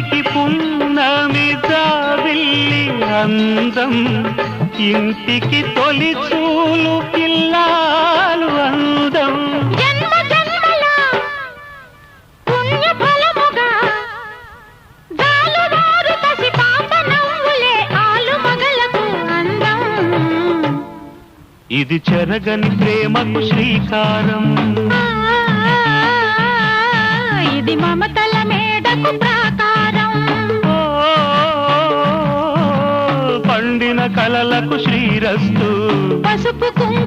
ఇంటికి పున్నమి జాబిల్లి అందం ఇంటికి తొలి చూలు పిల్లాలు అందం ఇది చెరగని ప్రేమకు శ్రీకారం ఇది మమతల మేడకు ప్రా పండిన కలలకు శ్రీరస్తు. పసుపు